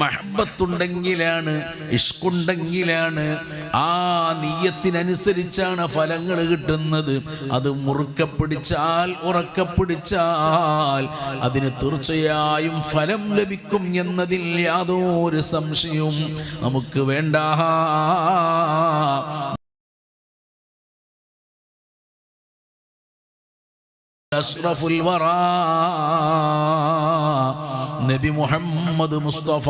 മഹബത്തുണ്ടെങ്കിലാണ് ഇഷ്കുണ്ടെങ്കിലാണ്. ആ നീയത്തിനനുസരിച്ചാണ് ഫലങ്ങൾ കിട്ടുന്നത്. അത് മുറുക്കെ പിടിച്ചാൽ പിടിച്ചാൽ അതിന് തീർച്ചയായും ഫലം ലഭിക്കും എന്നതിൽ യാതൊരു സംശയവും നമുക്ക് വേണ്ട. അഷ്റഫുൽ വറാ നബി മുഹമ്മദ് മുസ്തഫ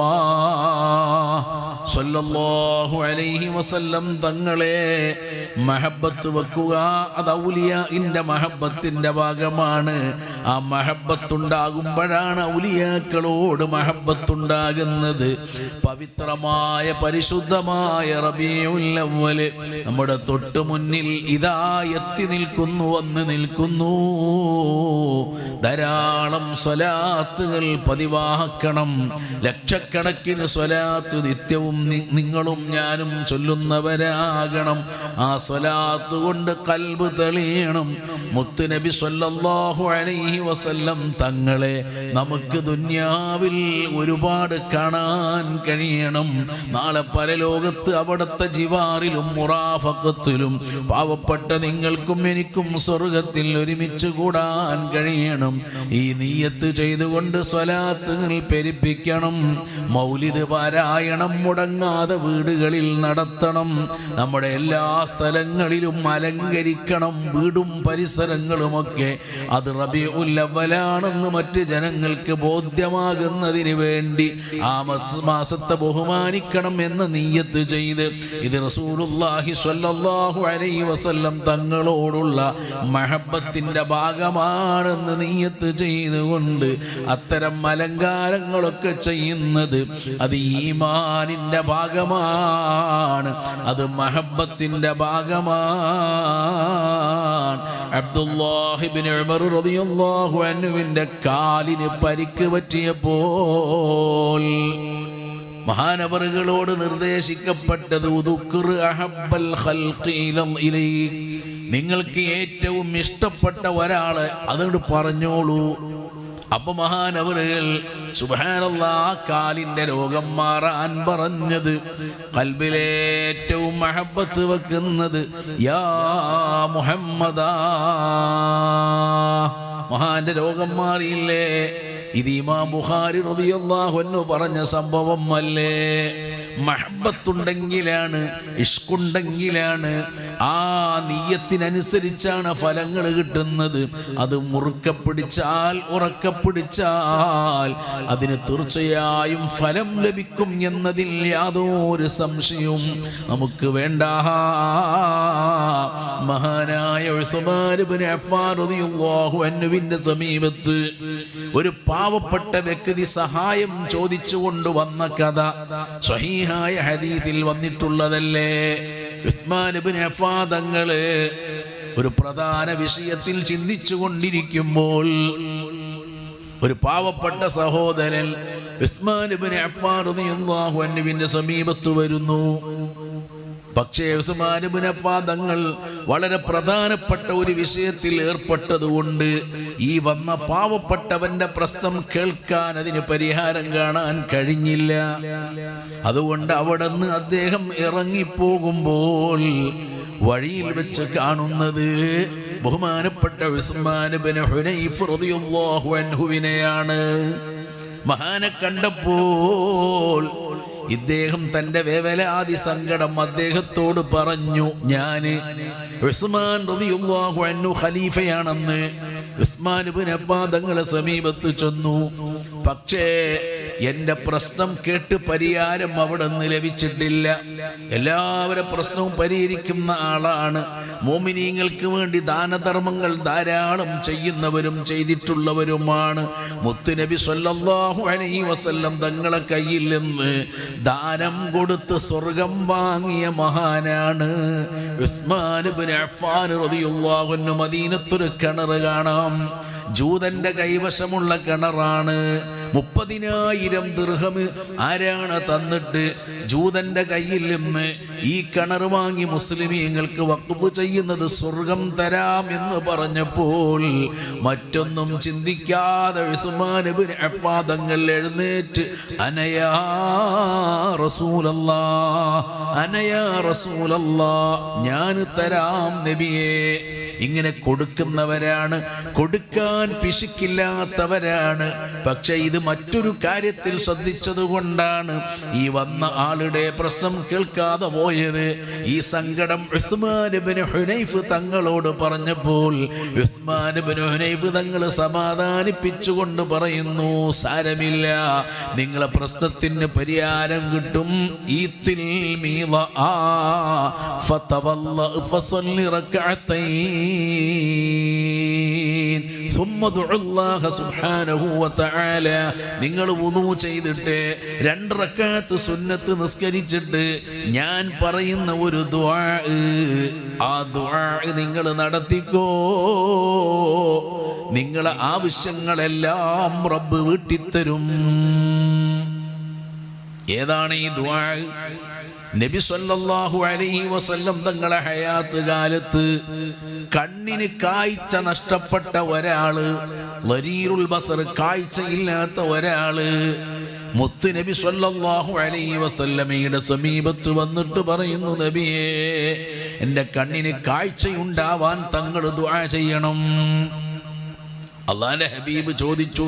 സല്ലല്ലാഹു അലൈഹി വസല്ലം തങ്ങളെ മഹബത്ത് വെക്കുക. അത് ഔലിയാഇന്റെ മഹബത്തിന്റെ ഭാഗമാണ്. ആ മഹബത്തുണ്ടാകുമ്പോഴാണ് ഔലിയാക്കളോട് മഹബത്തുണ്ടാകുന്നത്. പവിത്രമായ പരിശുദ്ധമായ റബീഉൽ അവ്വൽ നമ്മുടെ തൊട്ടു മുന്നിൽ ഇതാ എത്തി നിൽക്കുന്നു വന്ന് നിൽക്കുന്നു. ധാരാളം സ്വലാത്തുകൾ പതിവാക്കണം ലക്ഷക്കണക്കിന് സ്വലാത്ത് നിത്യവും നിങ്ങളും ഞാനും ചൊല്ലുന്നവരാകണം. ആ സ്വലാത്ത് കൊണ്ട് കൽബ് തെളിയണം. മുത്ത് നബി സല്ലല്ലാഹു അലൈഹി വസല്ലം തങ്ങളെ നമുക്ക് ദുന്യാവിൽ ഒരുപാട് കാണാൻ കഴിയണം. നാളെ പല ലോകത്ത് അവിടുത്തെ ജിവാറിലും മുറാഫക്കത്തിലും പാവപ്പെട്ട നിങ്ങൾക്കും എനിക്കും സ്വർഗത്തിൽ ഒരുമിച്ച് കൂടാൻ കഴിയണം. ഈ നീയത്ത് ചെയ്തുകൊണ്ട് പെരുപ്പിക്കണം. മൗലിത് പാരായണം മുടങ്ങാതെ വീടുകളിൽ നടത്തണം. നമ്മുടെ എല്ലാ സ്ഥലങ്ങളിലും അലങ്കരിക്കണം. വീടും പരിസരങ്ങളുമൊക്കെ അത് റബി ഉല്ലവലാണെന്ന് മറ്റ് ജനങ്ങൾക്ക് ബോധ്യമാകുന്നതിന് വേണ്ടി ആ മാസത്തെ ബഹുമാനിക്കണം എന്ന് നീയത്ത് ചെയ്ത് ഇത് റസൂലുല്ലാഹി സ്വല്ലല്ലാഹു അലൈഹി വസല്ലം തങ്ങളോടുള്ള മഹബത്തിന്റെ ഭാഗമാണെന്ന് നീയത്ത് ചെയ്തുകൊണ്ട് അത്തരം അലങ്കാരങ്ങളൊക്കെ ചെയ്യുന്നത് അത് ഈമാനിന്റെ ഭാഗമാണ് അത് മഹബത്തിന്റെ ഭാഗമാണ് അബ്ദുല്ലാഹിബിൻ ഉമർ റളിയല്ലാഹു അൻഹുവിന്റെ കാലിന് പരിക്ക് പറ്റിയപ്പോൾ മഹാനവറുകളോട് നിർദ്ദേശിക്കപ്പെട്ടത്. നിങ്ങൾക്ക് ഏറ്റവും ഇഷ്ടപ്പെട്ട ഒരാൾ അതുകൊണ്ട് പറഞ്ഞോളൂ അപ്പൊ മഹാനവറുകൾ സുബാനുള്ള കാലിന്റെ രോഗം മാറാൻ പറഞ്ഞത് കൽബിലേറ്റവും മഹബത്ത് വെക്കുന്നത് യാ മുഹമ്മദാ. മഹാന്റെ രോഗം മാറിയില്ലേ? ഇത് ഇമാം ബുഖാരി റളിയല്ലാഹു അൻഹു പറഞ്ഞ സംഭവം അല്ലേ? മഹബത്തുണ്ടെങ്കിലാണ് ഇഷ്കുണ്ടെങ്കിലാണ്. ആ നീയത്തിനനുസരിച്ചാണ് ഫലങ്ങൾ കിട്ടുന്നത്. അത് മുറുക്ക പിടിച്ചാൽ ഉറക്ക പിടിച്ചാൽ അതിന് തീർച്ചയായും ഫലം ലഭിക്കും എന്നതിൽ യാതൊരു സംശയവും നമുക്ക് വേണ്ട. മഹാനായ അൻഹുവിന്റെ സമീപത്ത് ഒരു പാവപ്പെട്ട വ്യക്തി സഹായം ചോദിച്ചുകൊണ്ട് വന്ന കഥ. സ്വഹീഹായ ഹദീസിൽ വന്നിട്ടുള്ളതല്ലേ? ഉസ്മാൻ തങ്ങൾ ഒരു പ്രധാന വിഷയത്തിൽ ചിന്തിച്ചു കൊണ്ടിരിക്കുമ്പോൾ ഒരു പാവപ്പെട്ട സഹോദരൻ ഉസ്മാൻ അൻഹുവിന്റെ സമീപത്ത് വരുന്നു. പക്ഷേ ഉസ്മാനുബിനപ്പാദങ്ങൾ വളരെ പ്രധാനപ്പെട്ട ഒരു വിഷയത്തിൽ ഏർപ്പെട്ടതുകൊണ്ട് ഈ വന്ന പാവപ്പെട്ടവന്റെ പ്രശ്നം കേൾക്കാൻ അതിന് പരിഹാരം കാണാൻ കഴിഞ്ഞില്ല. അതുകൊണ്ട് അവിടെ നിന്ന് അദ്ദേഹം ഇറങ്ങിപ്പോകുമ്പോൾ വഴിയിൽ വെച്ച് കാണുന്നത് ബഹുമാനപ്പെട്ട ഉസ്മാനുബിന് ഹുനൈഫ് മഹാനെ കണ്ടപ്പോൾ ഇദ്ദേഹം തന്റെ വേവലാതി സങ്കടം അദ്ദേഹത്തോട് പറഞ്ഞു ഞാൻ ഉസ്മാൻ റളിയല്ലാഹു അൻഹു ഖലീഫയാണെന്ന് ഉസ്മാൻ ഇബ്നു അബ്ബാദങ്ങളെ സമീപത്ത് ചെന്നു. പക്ഷേ എന്റെ പ്രശ്നം കേട്ട് പരിഹാരം അവിടെ നിന്ന് ലഭിച്ചിട്ടില്ല. എല്ലാവരുടെ പ്രശ്നവും പരിഹരിക്കുന്ന ആളാണ്. മോമിനീങ്ങൾക്ക് വേണ്ടി ദാനധർമ്മങ്ങൾ ധാരാളം ചെയ്യുന്നവരും ചെയ്തിട്ടുള്ളവരുമാണ്. മുത്തുനബി സല്ലല്ലാഹു അലൈഹി വസല്ലം തങ്ങളെ കയ്യിൽ നിന്ന് ദാനം കൊടുത്ത് സ്വർഗം വാങ്ങിയ മഹാനാണ് ഉസ്മാൻ അഫ്ഫാൻ മദീനത്തൊരു കിണർ കാണാം. ജൂതന്റെ കൈവശമുള്ള കിണറാണ്. മുപ്പതിനായിരം ദൃഹം ആരാണ് തന്നിട്ട് ജൂതന്റെ കയ്യിൽ നിന്ന് ഈ കിണർ വാങ്ങി മുസ്ലിമീങ്ങൾക്ക് വക്കുപ്പ് ചെയ്യുന്നത് സ്വർഗം തരാം എന്ന് പറഞ്ഞപ്പോൾ മറ്റൊന്നും ചിന്തിക്കാതെ അപ്പാദങ്ങൾ എഴുന്നേറ്റ് അനയാ റസൂലല്ലാ അനയാ റസൂലല്ലാ ഞാൻ തരാം നബിയേ ഇങ്ങനെ കൊടുക്കുന്നവരാണ്. കൊടുക്കാൻ പിശുക്കില്ലാത്തവരാണ്. പക്ഷെ ഇത് മറ്റൊരു കാര്യത്തിൽ ശ്രദ്ധിച്ചത് കൊണ്ടാണ് ഈ വന്ന ആളുടെ പ്രശ്നം കേൾക്കാതെ പോയത്. ഈ സങ്കടം ഉസ്മാൻ ഹുനൈഫ് തങ്ങളോട് പറഞ്ഞപ്പോൾ ഉസ്മാൻ ഹുനൈഫ് തങ്ങൾ സമാധാനിപ്പിച്ചുകൊണ്ട് പറയുന്നു സാരമില്ല. നിങ്ങളെ പ്രശ്നത്തിന് പരിഹാരം കിട്ടും. ഈ ആ ഫതവല്ല ഫസല്ലി റക്അത്തൈൻ ثم ادعوا الله سبحانه وتعالى നിങ്ങൾ വുളു ചെയ്തിട്ട് രണ്ട് റക്അത്ത് സുന്നത്ത് നിസ്കരിച്ചിട്ട് ഞാൻ പറയുന്ന ഒരു ദുആ ആ ദുആ നിങ്ങൾ നടത്തിക്കോ നിങ്ങളെ ആവശ്യങ്ങളെല്ലാം റബ്ബ് വീട്ടിത്തരും ഏതാണ് ഈ ദുആ നബി സല്ലല്ലാഹു അലൈഹി വസല്ലം തങ്ങളെ ഹയാത്ത് കാലത്ത് കണ്ണിന് കാഴ്ച നഷ്ടപ്പെട്ട ഒരാൾ ലരീറുൽ ബസർ കാഴ്ചയില്ലാത്ത ഒരാൾ മുത്ത് നബി സല്ലല്ലാഹു അലൈഹി വസല്ലമയുടെ സമീപത്ത് വന്നിട്ട് പറയുന്നു നബിയേ എന്റെ കണ്ണിന് കാഴ്ചയുണ്ടാവാൻ തങ്ങൾ ദുആ ചെയ്യണം. അള്ളാന്റെ ഹബീബ് ചോദിച്ചു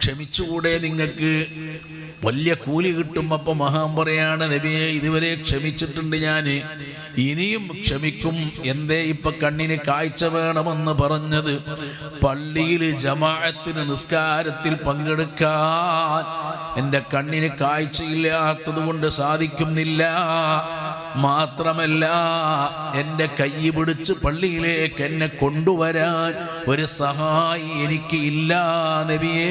ക്ഷമിച്ചുകൂടെ നിങ്ങൾക്ക്? വലിയ കൂലി കിട്ടും അപ്പൊ മഹാൻ പറയാണ് നബിയെ ഇതുവരെ ക്ഷമിച്ചിട്ടുണ്ട് ഞാൻ ഇനിയും ക്ഷമിക്കും എന്തേ ഇപ്പൊ കണ്ണിന് കാഴ്ച വേണമെന്ന് പറഞ്ഞത്? പള്ളിയിൽ ജമാഅത്തിന് നിസ്കാരത്തിൽ പങ്കെടുക്കാൻ എന്റെ കണ്ണിന് കാഴ്ചയില്ലാത്തത് കൊണ്ട് സാധിക്കുന്നില്ല. മാത്രമല്ല എന്റെ കൈ പിടിച്ച് പള്ളിയിലേക്ക് എന്നെ കൊണ്ടുവരാൻ ഒരു സഹായി എനിക്ക് ഇല്ല നബിയേ.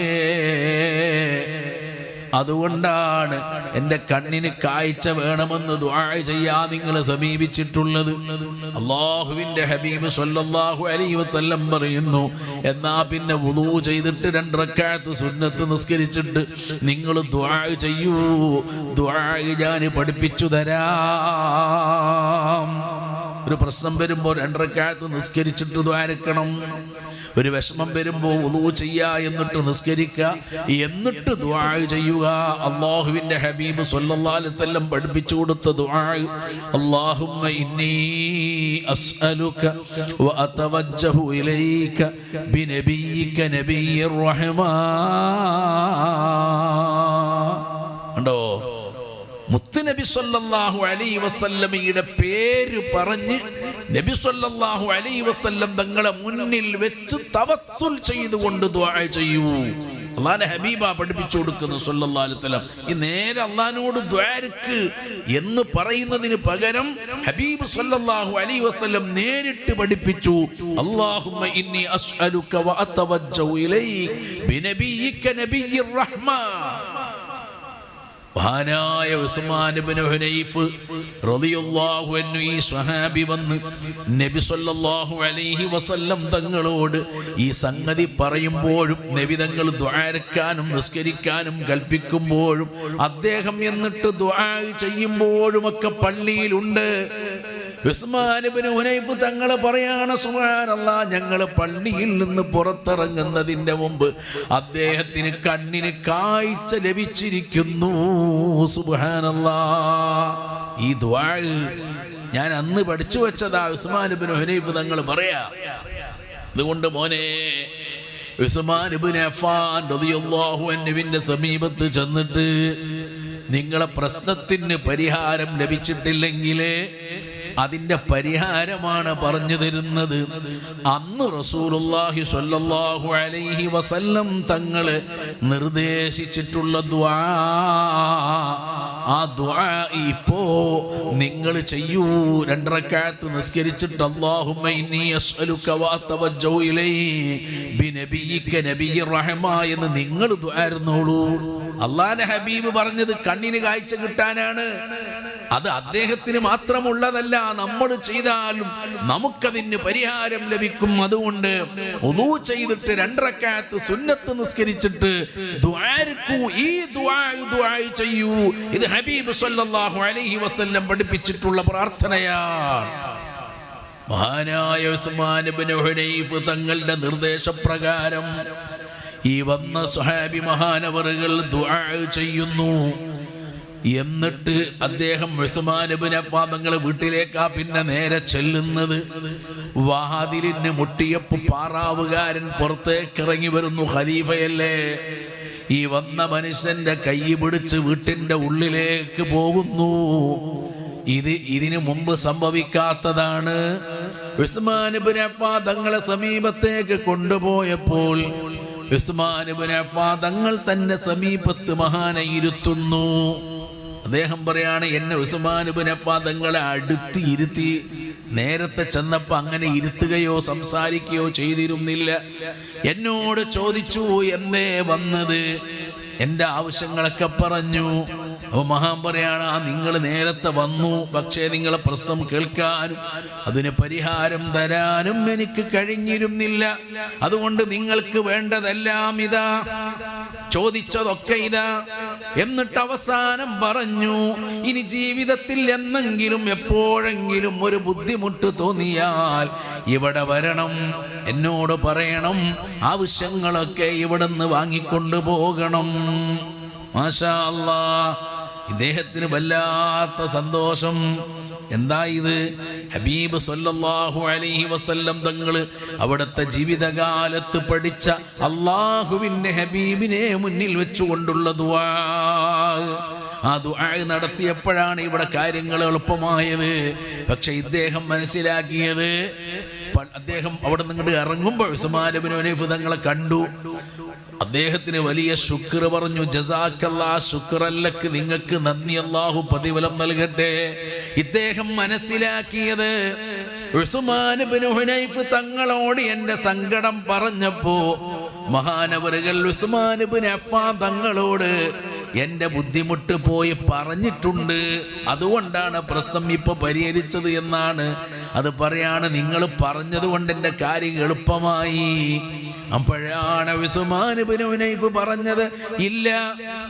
അതുകൊണ്ടാണ് എന്റെ കണ്ണിന് കാഴ്ച വേണമെന്ന് ദുആ ചെയ്യാ നിങ്ങൾ സമീപിച്ചിട്ടുള്ളത്. അള്ളാഹുവിന്റെ ഹബീബ് സല്ലല്ലാഹു അലൈഹി വസല്ലം പറയുന്നു എന്നാ പിന്നെ വുളു ചെയ്തിട്ട് രണ്ടരക്കാലത്ത് സുന്നത്ത് നിസ്കരിച്ചിട്ട് നിങ്ങൾ ദുആ ചെയ്യൂ ദുആ ഞാൻ പഠിപ്പിച്ചു തരാം. ഒരു പ്രശ്നം വരുമ്പോൾ രണ്ടരക്കാലത്ത് നിസ്കരിച്ചിട്ട് ദ്വാരക്കണം ഒരു വിഷമം വരുമ്പോൾ ഉദു ചെയ്യുക എന്നിട്ട് നിസ്കരിക്കുക. എന്നിട്ട് ദ്വാ ചെയ്യുക. അള്ളാഹുവിന്റെ ഹബീബ് വസല്ലം പഠിപ്പിച്ചു കൊടുത്ത ദ്വാ അല്ലാഹുമ്മ ഇന്നി അസ്അലുക വഅതവജ്ജഹു ഇലൈക ബിനബിയിക റഹ്മാൻ. ഉണ്ടോ മുത്തുനബി സല്ലല്ലാഹു അലൈഹി വസല്ലമയുടെ പേര് പറഞ്ഞ് നബി സല്ലല്ലാഹു അലൈഹി വസല്ലം തങ്ങളെ മുന്നിൽ വെച്ച് തവസ്സുൽ ചെയ്തുകൊണ്ട് ദുആ ചെയ്യൂ. അള്ളാന്റെ ഹബീബ പഠിപ്പിച്ചു കൊടുക്കുന്നു സല്ലല്ലാഹു അലുസലം ഈ നേരെ അള്ളഹാനോട് ദ്വാരക്ക് എന്ന് പറയുന്നതിന് പകരം ഹബീബ് സ്വല്ലല്ലാഹു അലൈഹി വസല്ലം നേരിട്ട് പഠിപ്പിച്ചു. അല്ലാഹുമ്മ ഇന്നി അസ്അലുക വഅതവജ്ജഹു ഇലൈക ബിനബിയിക നബിയ്യിർ റഹ്മാൻ മഹാനായ ഉസ്മാൻ ഇബ്നു ഹുനൈഫ് റളിയല്ലാഹു അൻഹു ഈ സ്വഹാബി വന്ന് നബി സല്ലല്ലാഹു അലൈഹി വസല്ലം തങ്ങളോട് ഈ സംഗതി പറയുമ്പോഴും നബി തങ്ങൾ ദ്വാരക്കാനും നിസ്കരിക്കാനും കൽപ്പിക്കുമ്പോഴും അദ്ദേഹം എന്നിട്ട് ദ്വാ ചെയ്യുമ്പോഴുമൊക്കെ പള്ളിയിലുണ്ട്. തങ്ങളെ പറയാണ് സുഹാനല്ല ഞങ്ങൾ പള്ളിയിൽ നിന്ന് പുറത്തിറങ്ങുന്നതിന്റെ മുമ്പ് അദ്ദേഹത്തിന് കണ്ണിന് കാഴ്ച ലഭിച്ചിരിക്കുന്നു സുബ്ഹാനല്ലാ. ഈ ദ്വാ ഞാൻ അന്ന് പഠിച്ചു വെച്ചതാ ഉസ്മാൻ ഇബ്നു ഹുനൈഫ് തങ്ങൾ പറയാ. അതുകൊണ്ട് മോനെ സമീപത്ത് ചെന്നിട്ട് നിങ്ങളെ പ്രശ്നത്തിന് പരിഹാരം ലഭിച്ചിട്ടില്ലെങ്കിൽ അതിന്റെ പരിഹാരമാണ് പറഞ്ഞു തരുന്നത്. അന്ന് റസൂലുള്ളാഹി സ്വല്ലല്ലാഹു അലൈഹി വസല്ലം തങ്ങൾ നിർദ്ദേശിച്ചിട്ടുള്ള ദ്വാ ആ ദ്വാ ഇപ്പോ നിങ്ങൾ ചെയ്യൂ. രണ്ടരക്കാലത്ത് നിസ്കരിച്ചിട്ട് എന്ന് നിങ്ങൾ ദ്വാരുന്നോളൂ അള്ളാന്റെ ഹബീബ് പറഞ്ഞത് കണ്ണിന് കാഴ്ച കിട്ടാനാണ്. അത് അദ്ദേഹത്തിന് മാത്രമുള്ളതല്ല നമ്മൾ ചെയ്താലും നമുക്കതിന് പരിഹാരം ലഭിക്കും. അതുകൊണ്ട് ഒതു ചെയ്തിട്ട് രണ്ടരക്കാലത്ത് സുന്നത്ത് നിസ്കരിച്ചിട്ട് ഈ ചെയ്യൂ. ഇത് ഹബീബ് സല്ലല്ലാഹു അലൈഹി വസല്ലം പഠിപ്പിച്ചിട്ടുള്ള പ്രാർത്ഥനയാണ്. മഹാനായ ഉസ്മാൻ ഇബ്നു തങ്ങളുടെ നിർദ്ദേശപ്രകാരം ഈ വന്ന സുഹാബി മഹാനവറുകൾ ദുആ ചെയ്യുന്നു. എന്നിട്ട് അദ്ദേഹം മുസമാനുബിനെ പാദങ്ങൾ വീട്ടിലേക്കാ പിന്നെ നേരെ ചെല്ലുന്നത്. വാതിലിന് മുട്ടിയപ്പോ പാറാവുകാരൻ പുറത്തേക്ക് ഇറങ്ങി വരുന്നു ഖലീഫയല്ലേ ഈ വന്ന മനുഷ്യന്റെ കൈ പിടിച്ച് വീട്ടിന്റെ ഉള്ളിലേക്ക് പോകുന്നു. ഇത് ഇതിനു മുമ്പ് സംഭവിക്കാത്തതാണ്. അഫ്ഫാൻ തങ്ങളെ സമീപത്തേക്ക് കൊണ്ടുപോയപ്പോൾ അഫ്ഫാൻ തങ്ങൾ തന്നെ സമീപത്ത് മഹാനെ ഇരുത്തുന്നു. അദ്ദേഹം പറയാണ് എന്നെ തങ്ങളെ അടുത്ത് ഇരുത്തി. നേരത്തെ ചെന്നപ്പോൾ അങ്ങനെ ഇരുത്തുകയോ സംസാരിക്കുകയോ ചെയ്തിരുന്നില്ല. എന്നോട് ചോദിച്ചു എന്നേ വന്നത്? എന്റെ ആവശ്യങ്ങളൊക്കെ പറഞ്ഞു. അപ്പോൾ മഹാൻ പറയാണ് ആ നിങ്ങൾ നേരത്തെ വന്നു. പക്ഷേ നിങ്ങളെ പ്രശ്നം കേൾക്കാനും അതിന് പരിഹാരം തരാനും എനിക്ക് കഴിഞ്ഞിരുന്നില്ല. അതുകൊണ്ട് നിങ്ങൾക്ക് വേണ്ടതെല്ലാം ഇതാ. ചോദിച്ചതൊക്കെ ഇതാ. എന്നിട്ട് അവസാനം പറഞ്ഞു ഇനി ജീവിതത്തിൽ എന്നെങ്കിലും എപ്പോഴെങ്കിലും ഒരു ബുദ്ധിമുട്ട് തോന്നിയാൽ ഇവിടെ വരണം. എന്നോട് പറയണം. ആവശ്യങ്ങളൊക്കെ ഇവിടെ നിന്ന് വാങ്ങിക്കൊണ്ടു പോകണം. മാഷാ അല്ലാ ഇദ്ദേഹത്തിന് വല്ലാത്ത സന്തോഷം. എന്താ ഇത്? ഹബീബ് സല്ലല്ലാഹു അലൈഹി വസല്ലം തങ്ങൾ അവിടുത്തെ ജീവിതകാലത്ത് പഠിച്ച അള്ളാഹുവിന്റെ ഹബീബിനെ മുന്നിൽ വെച്ചുകൊണ്ടുള്ള ദുആ. ആ ദുആ നടത്തിയപ്പോഴാണ് ഇവിടെ കാര്യങ്ങൾ എളുപ്പമായത്. പക്ഷെ ഇദ്ദേഹം മനസ്സിലാക്കിയത് അദ്ദേഹം അവിടെ നിന്നിട്ട് ഇറങ്ങുമ്പോൾ ഉസ്മാനബിനോനീഫ് തങ്ങളെ കണ്ടു. അദ്ദേഹത്തിന് വലിയ ശുക്ർ പറഞ്ഞു ജസാക്കല്ലാ ശുക്രല്ലക്ക് നിങ്ങൾക്ക് നന്ദി അള്ളാഹു പ്രതിഫലം നൽകട്ടെ. ഇദ്ദേഹം മനസ്സിലാക്കിയത് ഹുനൈഫ് തങ്ങളോട് എന്റെ സങ്കടം പറഞ്ഞപ്പോ മഹാനവറുകൾ തങ്ങളോട് എന്റെ ബുദ്ധിമുട്ട് പോയി പറഞ്ഞിട്ടുണ്ട്. അതുകൊണ്ടാണ് പ്രശ്നം ഇപ്പൊ പരിഹരിച്ചത് എന്നാണ്. അത് പറയാണ് നിങ്ങൾ പറഞ്ഞതുകൊണ്ട് എന്റെ കാര്യം എളുപ്പമായി. അപ്പോഴാണ് ഉസ്മാനുബിന് ഉനൈഫ് പറഞ്ഞത് ഇല്ല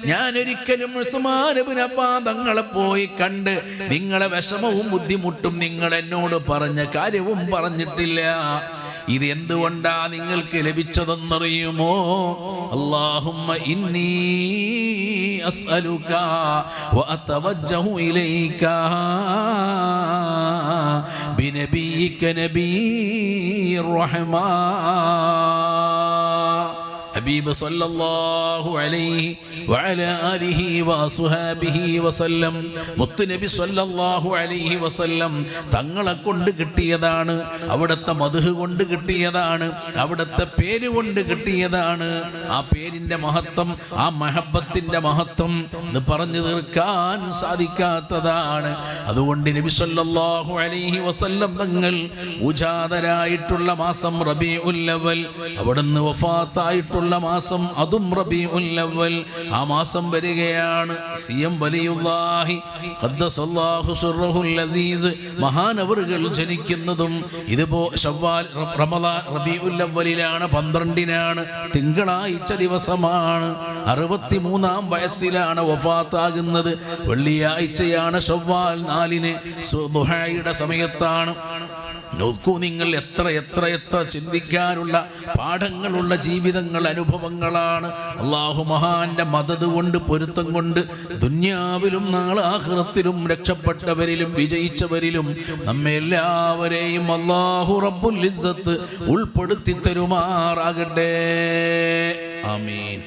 ഞാൻ ഒരിക്കലും ഉസ്മാനുബിന് തങ്ങളെ പോയി കണ്ട് നിങ്ങളെ വിഷമവും ബുദ്ധിമുട്ടും നിങ്ങൾ എന്നോട് പറഞ്ഞ കാര്യവും പറഞ്ഞിട്ടില്ല. ഇത് എന്തുകൊണ്ടാ നിങ്ങൾക്ക് ലഭിച്ചതെന്നറിയുമോ? അള്ളാഹുമ്മ ഇന്നി ഇലൈക ബിനബിയിക നബിയ്യിർ റഹ്മാ ഹബീബ് സല്ലല്ലാഹു അലൈഹി വഅല ആലിഹി വസുഹാബിഹി വസല്ലം മുത്ത് നബി സല്ലല്ലാഹു അലൈഹി വസല്ലം തങ്ങളെ കൊണ്ട് കിട്ടിയതാണ്. അവിടുത്തെ മധുഹ് കൊണ്ട് കിട്ടിയതാണ്. അവിടുത്തെ പേര് കൊണ്ട് കിട്ടിയതാണ്. ആ പേരിന്റെ മഹത്വം ആ മഹബത്തിന്റെ മഹത്വം എന്ന് പറഞ്ഞു തീർക്കാൻ സാധിക്കാത്തതാണ്. അതുകൊണ്ട് നബി സല്ലല്ലാഹു അലൈഹി വസല്ലം തങ്ങൾ ഉജാതരായിട്ടുള്ള മാസം റബീഉൽ അവൽ അവിടുന്ന് വഫാത്തായിട്ടുള്ള മാസം അതും അവൽ ആ മാസം വരികയാണ്. സി എം അസീസ് മഹാനവറുകൾ ജനിക്കുന്നതും ഇതുപോ ഷവ്വാൽ റമദാൻ റബീഉൽ അവലിലാണ് പന്ത്രണ്ടിനാണ് തിങ്കളാഴ്ച ദിവസമാണ്. അറുപത്തി മൂന്നാം വയസ്സിലാണ് വഫാത്താകുന്നത്. വെള്ളിയാഴ്ചയാണ് ഷവ്വാൽ നാലിന് സുഹായിയുടെ സമയത്താണ്. നോക്കൂ നിങ്ങൾ എത്ര എത്ര എത്ര ചിന്തിക്കാനുള്ള പാഠങ്ങളുള്ള ജീവിതങ്ങൾ അനുഭവങ്ങളാണ്. അള്ളാഹു മഹാന്റെ മതത് കൊണ്ട് പൊരുത്തം കൊണ്ട് ദുന്യാവിലും നാളെ ആഹ്റത്തിലും രക്ഷപ്പെട്ടവരിലും വിജയിച്ചവരിലും നമ്മെ എല്ലാവരെയും അള്ളാഹു റബ്ബുൽ ഇസ്സത്ത് ഉൾപ്പെടുത്തി തരുമാറാകട്ടെ. ആമീൻ.